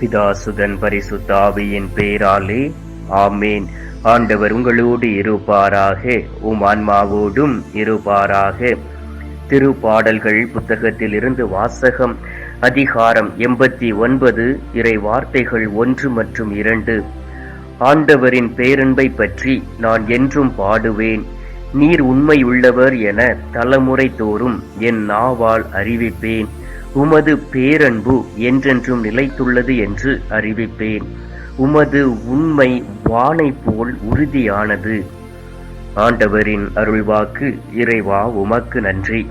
பிதாசுதன் பரிசுத்தாவியின் பேராலே. ஆமேன். ஆண்டவர் உங்களோடு இருப்பாராக. உம் ஆன்மாவோடும் இருப்பாராக. திருப்பாடல்கள் புத்தகத்தில் இருந்து வாசகம் அதிகாரம் எண்பத்தி ஒன்பது இறை வார்த்தைகள் ஒன்று மற்றும் இரண்டு. ஆண்டவரின் பேரன்பை பற்றி நான் என்றும் பாடுவேன். நீர் உண்மையுள்ளவர் என தலைமுறை தோறும் என் நாவால் அறிவிப்பேன். உமது பேரன்பு என்றென்றும் நிலைத்துள்ளது என்று அறிவிப்பேன். உமது உண்மை வானை போல் உறுதியானது. ஆண்டவரின் அருள்வாக்கு இறைவா உமக்கு நன்றி.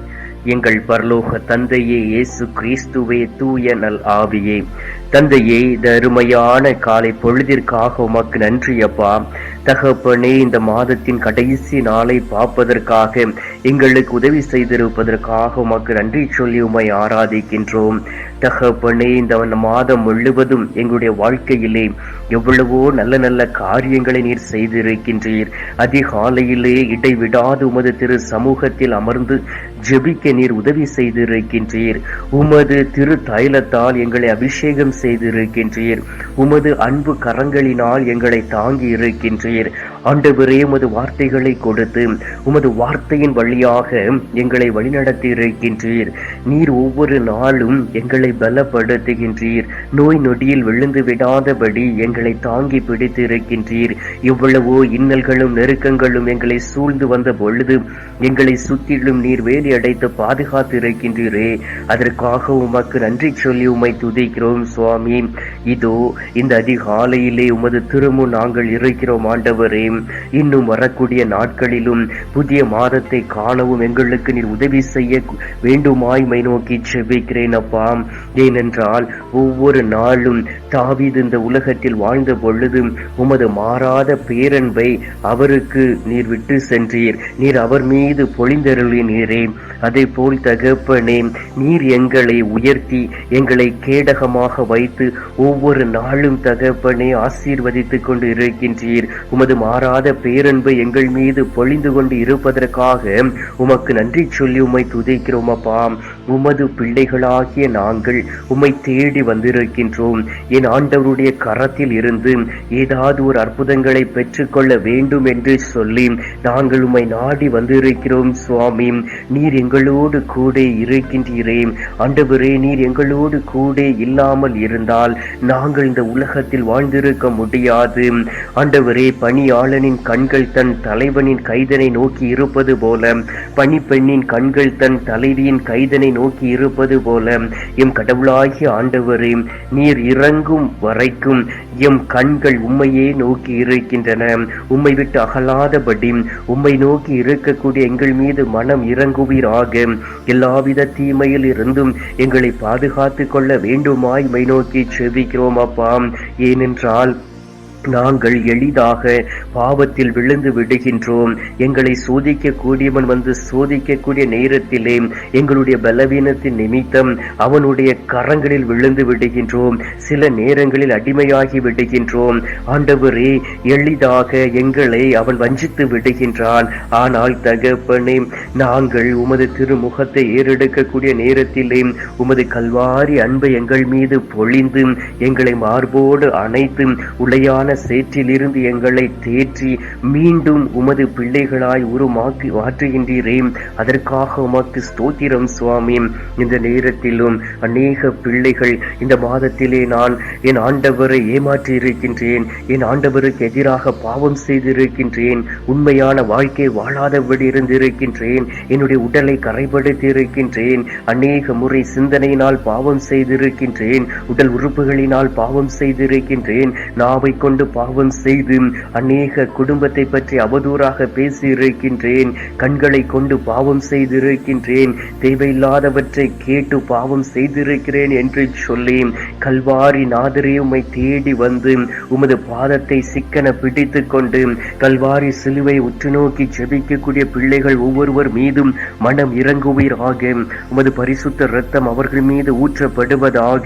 எங்கள் பரலோக தந்தையே இயேசு கிறிஸ்துவே தூய நல் ஆவியே. தந்தையே இந்த அருமையான காலை பொழுதிற்காக உமக்கு நன்றி அப்பா தகப்பனே இந்த மாதத்தின் கடைசி நாளை பார்ப்பதற்காக எங்களுக்கு உதவி செய்திருப்பதற்காக உமக்கு நன்றி சொல்லி உமை ஆராதிக்கின்றோம். தகப்பனே இந்த மாதம் முழுவதும் எங்களுடைய வாழ்க்கையிலே எவ்வளவோ நல்ல நல்ல காரியங்களை நீர் செய்திருக்கின்றீர். அதிகாலையிலே இடைவிடாது உமது திரு சமூகத்தில் அமர்ந்து ஜெபிக்க நீர் உதவி செய்திருக்கின்றீர். உமது திரு தைலத்தால் எங்களை அபிஷேகம் செய்திருக்கின்றீர். உமது அன்பு கரங்களினால் எங்களை தாங்கி இருக்கின்றீர். I'm not decir, ஆண்டவரே உமது வார்த்தைகளை கொடுத்து உமது வார்த்தையின் வழியாக எங்களை வழிநடத்தி இருக்கின்றீர் நீர் ஒவ்வொரு நாளும் எங்களை பலப்படுத்துகின்றீர். நோய் நொடியில் விழுந்து விடாதபடி எங்களை தாங்கி பிடித்து இருக்கின்றீர் எவ்வளவோ இன்னல்களும் நெருக்கங்களும் எங்களை சூழ்ந்து வந்த பொழுது எங்களை சுற்றிலும் நீர் வேலி அடைத்து பாதுகாத்து இருக்கின்றீரே அதற்காக உமக்கு நன்றி சொல்லி உமை துதிக்கிறோம் சுவாமி. இதோ இந்த அதிகாலையிலே உமது திருமு நாங்கள் இருக்கிறோம் ஆண்டவரே. இன்னும் வரக்கூடிய நாட்களிலும் புதிய மாதத்தை காணவும் எங்களுக்கு நீர் உதவி செய்ய வேண்டுமாய் மை நோக்கி செபிக்கிறேன் அப்பா. ஏனென்றால் ஒவ்வொரு நாளும் தாவீது இந்த உலகத்தில் வாழ்ந்த பொழுது உமது மாறாத பேரன்பை அவருக்கு நீர் விட்டு சென்றீர். நீர் அவர் மீது பொழிந்தருளினீரே. அதே போல் தகப்பனே நீர் எங்களை உயர்த்தி எங்களை கேடகமாக வைத்து ஒவ்வொரு நாளும் தகப்பனே ஆசீர்வதித்துக் கொண்டு இருக்கின்றீர் உமது மாறாத பேரன்பு எங்கள் மீது பொழிந்து கொண்டு இருப்பதற்காக உமக்கு நன்றி சொல்லி உம்மை துதிக்கிறோம் அப்பா. உமது பிள்ளைகளாகிய நாங்கள் உம்மை தேடி வந்திருக்கின்றோம். என் ஆண்டவருடைய கரத்தில் இருந்து ஏதாவது ஒரு அற்புதங்களை பெற்றுக்கொள்ள வேண்டும் என்று சொல்லி நாங்கள் உம்மை நாடி வந்திருக்கிறோம் சுவாமி. நீர் எங்களோடு கூட இருக்கின்றீரே ஆண்டவரே நீர் எங்களோடு கூட இல்லாமல் இருந்தால் நாங்கள் இந்த உலகத்தில் வாழ்ந்திருக்க முடியாது. ஆண்டவரே பணியாளனின் கண்கள் தன் தலைவனின் கைதனை நோக்கி இருப்பது போல பணிப்பெண்ணின் கண்கள் தன் தலைவியின் கைதனை நோக்கி இருப்பது போல எம் கடவுளாகிய ஆண்டவரே நீர் இறங்கும் வரைக்கும் எம் கண்கள் உம்மையே நோக்கி இருக்கின்றன. உம்மை விட்டு அகலாதபடி உம்மை நோக்கி இருக்கக்கூடிய எங்கள் மீது மனம் இறங்குவீர் இறங்குவீராக எல்லாவித தீமையில் இருந்தும் எங்களை பாதுகாத்து கொள்ள வேண்டுமாய் மை நோக்கி செவிக்கிறோம் அப்பா. ஏனென்றால் நாங்கள் எளிதாக பாவத்தில் விழுந்து விடுகின்றோம். எங்களை சோதிக்க கூடியவன் வந்து சோதிக்கக்கூடிய நேரத்திலே எங்களுடைய பலவீனத்தின் நிமித்தம் அவனுடைய கரங்களில் விழுந்து விடுகின்றோம். சில நேரங்களில் அடிமையாகி விடுகின்றோம். ஆண்டவரே எளிதாக எங்களை அவன் வஞ்சித்து விடுகின்றான். ஆனால் தகப்பனே நாங்கள் உமது திருமுகத்தை ஏறெடுக்கக்கூடிய நேரத்திலே உமது கல்வாரி அன்பை எங்கள் மீது பொழிந்து எங்களை மார்போடு அணைத்து உளையான சேற்றிலிருந்து எங்களை தேற்றி மீண்டும் உமது பிள்ளைகளாய் உருமாக்கி மாற்றுகின்றீரே அதற்காக உமக்கு ஸ்தோத்திரம் சுவாமி. இந்த நேரத்திலும் அநேக பிள்ளைகள் இந்த மாதத்திலே நான் என் ஆண்டவரை ஏமாற்றி இருக்கின்றேன் என் ஆண்டவருக்கு எதிராக பாவம் செய்திருக்கின்றேன். உண்மையான வாழ்க்கை வாழாதபடி இருந்திருக்கின்றேன். என்னுடைய உடலை கரைப்படுத்தி இருக்கின்றேன் அநேக முறை சிந்தனையினால் பாவம் செய்திருக்கின்றேன். உடல் உறுப்புகளினால் பாவம் செய்திருக்கின்றேன். நாவை கொண்டு பாவம் செய்து அநேக குடும்பத்தை பற்றி அவதூறாக பேசி இருக்கின்றேன் கண்களை கொண்டு பாவம் செய்திருக்கின்றேன். தேவையில்லாதவற்றை கேட்டு பாவம் செய்திருக்கிறேன் என்று சொல்லி கல்வாரி நாதரே உம்மை தேடி வந்து உமது பாதத்தை சிக்கன பிடித்து கொண்டு கல்வாரி சிலுவை உற்று நோக்கி ஜெபிக்கக்கூடிய பிள்ளைகள் ஒவ்வொருவர் மீதும் மனம் இறங்குவீராக உமது பரிசுத்த ரத்தம் அவர்கள் மீது ஊற்றப்படுவதாக.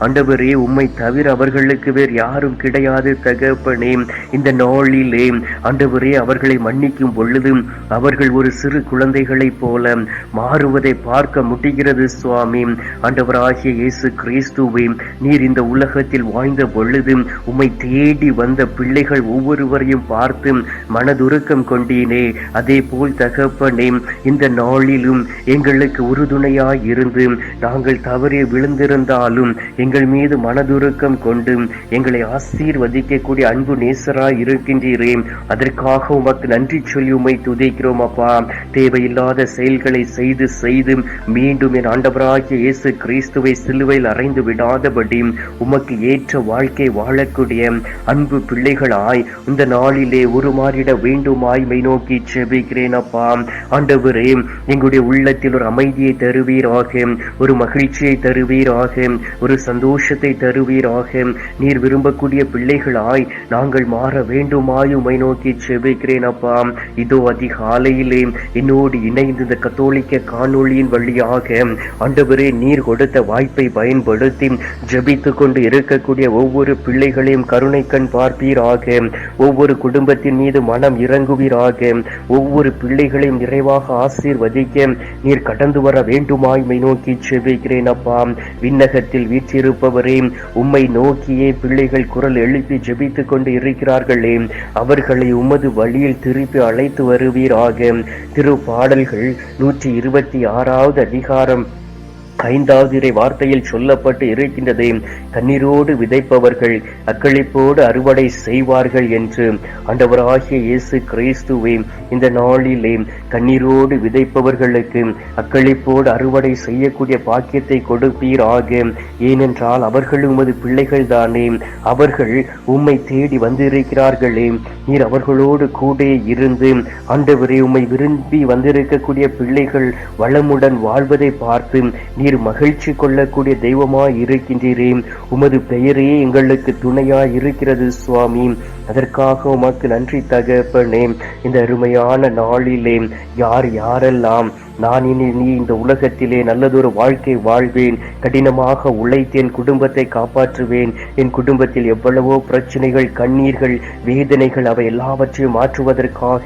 ஆண்டவரே உம்மை தவிர அவர்களுக்கு வேறு யாரும் கிடையாது தகப்பனே இந்த நாளிலே ஆண்டவரே அவர்களை மன்னிக்கும் பொழுது அவர்கள் ஒரு சிறு குழந்தைகளைப் போல மாறுவதை பார்க்க முடிகிறது சுவாமி. ஆண்டவராகிய இயேசு கிறிஸ்துவே நீர் இந்த உலகத்தில் வாழ்ந்த பொழுது உம்மை தேடி வந்த பிள்ளைகள் ஒவ்வொருவரையும் பார்த்து மனதுருக்கம் கொண்டீனே. அதே போல் தகப்பனே இந்த நாளிலும் எங்களுக்கு உறுதுணையாய் இருந்து நாங்கள் தவறி விழுந்திருந்தாலும் எங்கள் மீது மனதுருக்கம் கொண்டு எங்களை ஆசீர்வதிக்க ஆசீர்வதிக்கக்கூடிய அன்பு நேசராய் இருக்கின்றீரே அதற்காக உமக்கு நன்றி சொல்லி உமை துதிக்கிறோம் அப்பா. தேவையில்லாத செயல்களை செய்து செய்து மீண்டும் என் ஆண்டவராகிய இயேசு கிறிஸ்துவை சிலுவையில் அறைந்து விடாதபடி உமக்கு ஏற்ற வாழ்க்கை வாழக்கூடிய அன்பு பிள்ளைகளாய் இந்த நாளிலே உருமாறிட வேண்டுமாய் மை நோக்கி செபிக்கிறேன் அப்பா. ஆண்டவரே எங்களுடைய உள்ளத்தில் ஒரு அமைதியை தருவீராக ஒரு மகிழ்ச்சியை தருவீராக ஒரு சந்தோஷத்தை தருவீராக. நீர் விரும்பக்கூடிய பிள்ளைகளாய் நாங்கள் மாற வேண்டுமாய் உமை நோக்கி செபிக்கிறேன் அப்பா. இதோ அதிகாலையிலே என்னோடு இணைந்து இந்த கத்தோலிக்க காணொளியின் வழியாக ஆண்டவரே நீர் கொடுத்த வாய்ப்பை பயன்படுத்தி ஜெபித்து கொண்டு இருக்கக்கூடிய ஒவ்வொரு பிள்ளைகளையும் கருணை கண் பார்ப்பீராக. ஒவ்வொரு குடும்பத்தின் மீது மனம் இறங்குவீராக. ஒவ்வொரு பிள்ளைகளையும் நிறைவாக ஆசீர்வதிக்க நீர் கடந்து வர வேண்டுமாய்மை நோக்கி செபிக்கிறேன் அப்பா. விண்ணகத்தில் வீற்றிருப்பவரே உம்மை நோக்கியே பிள்ளைகள் குரல் எழுப்பி ஜெபி ஜெபித்துக் கொண்டு இருக்கிறார்களே. அவர்களை உமது வழியில் திருப்பி அழைத்து வருவீராக. திரு பாடல்கள் நூற்றி இருபத்தி ஆறாவது அதிகாரம். ஐந்தாவது இறை வார்த்தையில் சொல்லப்பட்டு இருக்கின்றது கண்ணீரோடு விதைப்பவர்கள் அக்களிப்போடு அறுவடை செய்வார்கள் என்று ஆண்டவராகிய இயேசு கிறிஸ்துவை இந்த நாளிலே கண்ணீரோடு விதைப்பவர்களுக்கு அக்களிப்போடு அறுவடை செய்யக்கூடிய பாக்கியத்தை கொடுப்பீராக. ஏனென்றால் அவர்கள் உமது பிள்ளைகள் தானே. அவர்கள் உம்மை தேடி வந்திருக்கிறார்களே. நீர் அவர்களோடு கூட இருந்து ஆண்டவரே உம்மை விரும்பி வந்திருக்கக்கூடிய பிள்ளைகள் வளமுடன் வாழ்வதை பார்த்து நீர் மகிழ்ச்சி கொள்ளக்கூடிய தெய்வமாய் இருக்கின்றீரே உமது பெயரே எங்களுக்கு துணையாய் இருக்கிறது சுவாமி. அதற்காக உமக்கு நன்றி தகப்பனே. இந்த அருமையான நாளிலே யார் யாரெல்லாம் நான் இனி நீ இந்த உலகத்திலே நல்லதொரு வாழ்க்கை வாழ்வேன். கடினமாக உழைத்து என் குடும்பத்தை காப்பாற்றுவேன். என் குடும்பத்தில் எவ்வளவோ பிரச்சனைகள் கண்ணீர்கள் வேதனைகள் அவை எல்லாவற்றையும் மாற்றுவதற்காக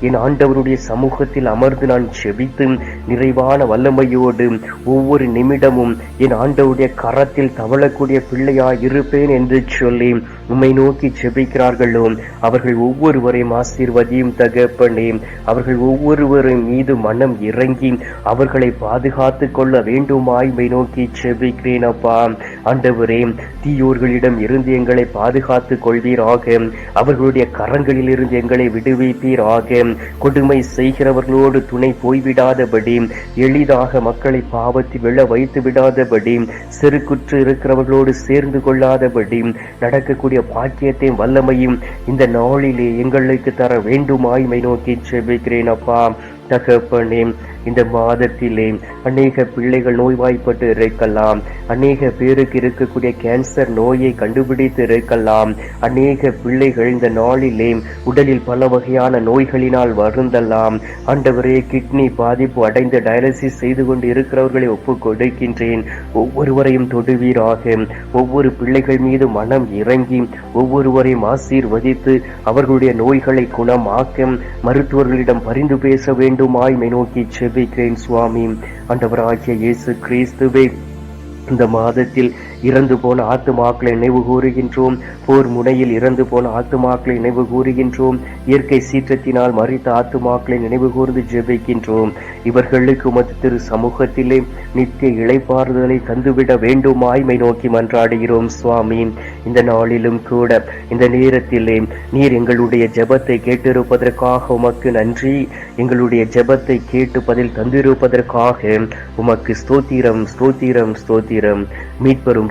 என் ஆண்டவருடைய சமூகத்தில் அமர்ந்து நான் செபித்து நிறைவான வல்லமையோடு ஒவ்வொரு நிமிடமும் என் ஆண்டவருடைய கரத்தில் தவழக்கூடிய பிள்ளையா இருப்பேன் என்று சொல்லி உம்மை நோக்கி செபிக்கிறார்களோ. அவர்கள் ஒவ்வொருவரையும் ஆசீர்வதியும் தகப்பனே. அவர்கள் ஒவ்வொருவரின் மீது மனம் இறங்கி அவர்களை பாதுகாத்து கொள்ள வேண்டுமாய் மை நோக்கி செபிக்கிறேன் அப்பா. ஆண்டவரே தீயோர்களிடம் இருந்து எங்களை பாதுகாத்துக் கொள்வீராக. அவர்களுடைய கரங்களில் இருந்து எங்களை விடுவிப்பீராக. கொடுமை செய்கிறவர்களோடு துணை போய்விடாதபடி எளிதாக மக்களை பாவத்தில் விழ வைத்து விடாதபடி செருக்குற்று இருக்கிறவர்களோடு சேர்ந்து கொள்ளாதபடி நடக்கக்கூடிய பாக்கியத்தையும் வல்லமையும் இந்த நாளிலே எங்களுக்கு தர வேண்டுமாய்மை நோக்கி செபிக்கிறேன் அப்பா. தகப்பனே இந்த மாதத்திலே அநேக பிள்ளைகள் நோய்வாய்ப்பட்டு இருக்கலாம். அநேக பேருக்கு இருக்கக்கூடிய கேன்சர் நோயை கண்டுபிடித்து இருக்கலாம். அநேக பிள்ளைகள் இந்த நாளிலே உடலில் பல வகையான நோய்களினால் வருந்தலாம். ஆண்டவரே கிட்னி பாதிப்பு அடைந்து டயாலிசிஸ் செய்து கொண்டு இருக்கிறவர்களை ஒப்பு கொடுக்கின்றேன். ஒவ்வொருவரையும் தொடுவீராக. ஒவ்வொரு பிள்ளைகள் மீது மனம் இறங்கி ஒவ்வொருவரையும் ஆசீர்வதித்து அவர்களுடைய நோய்களை குணமாக்க மருத்துவர்களிடம் பரிந்து பேச வேண்டுமாய் நோக்கி செபிக்கிறேன் சுவாமி. ஆண்டவராகிய இயேசு கிறிஸ்துவே இந்த மாதத்தில் இறந்து போன ஆத்துமாக்களை நினைவு கூறுகின்றோம். போர் முனையில் இறந்து போன ஆத்துமாக்களை நினைவு கூறுகின்றோம். இயற்கை சீற்றத்தினால் மறித்த ஆத்துமாக்களை நினைவு கூர்ந்து ஜெபிக்கின்றோம். இவர்களுக்கு உமது திரு சமூகத்திலே நித்திய இழைப்பாறுதலை தந்துவிட வேண்டுமாய்மை நோக்கி மன்றாடுகிறோம் சுவாமி. இந்த நாளிலும் கூட இந்த நேரத்திலே நீர் எங்களுடைய ஜெபத்தை கேட்டிருப்பதற்காக உமக்கு நன்றி. எங்களுடைய ஜெபத்தை கேட்டு பதில் தந்திருப்பதற்காக உமக்கு ஸ்தோத்திரம் ஸ்தோத்திரம் ஸ்தோத்திரம். மீட்பெரும்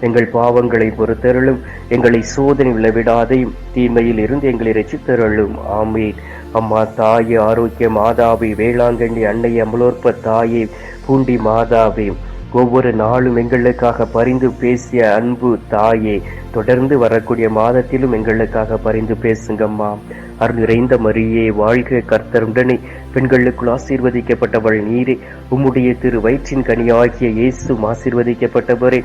எங்கள் பாவங்களை பொறுத்தருளும். எங்களை சோதனை விழவிடாதையும் தீமையில் இருந்து எங்களை ரசித்தருளும் ஆமீன். அம்மா தாயே ஆரோக்கிய மாதாவே வேளாங்கண்ணி அன்னை அமலோற்ப தாயே பூண்டி மாதாவே ஒவ்வொரு நாளும் எங்களுக்காக பரிந்து பேசிய அன்பு தாயே தொடர்ந்து வரக்கூடிய மாதத்திலும் எங்களுக்காக பரிந்து பேசுங்கம்மா. அருள் நிறைந்த மரியே வாழ்க கர்த்தருடனே. பெண்களுக்குள் ஆசீர்வதிக்கப்பட்டவள் நீரே. உம்முடைய திரு வயிற்றின் கனியாகிய இயேசும் ஆசீர்வதிக்கப்பட்டவரே.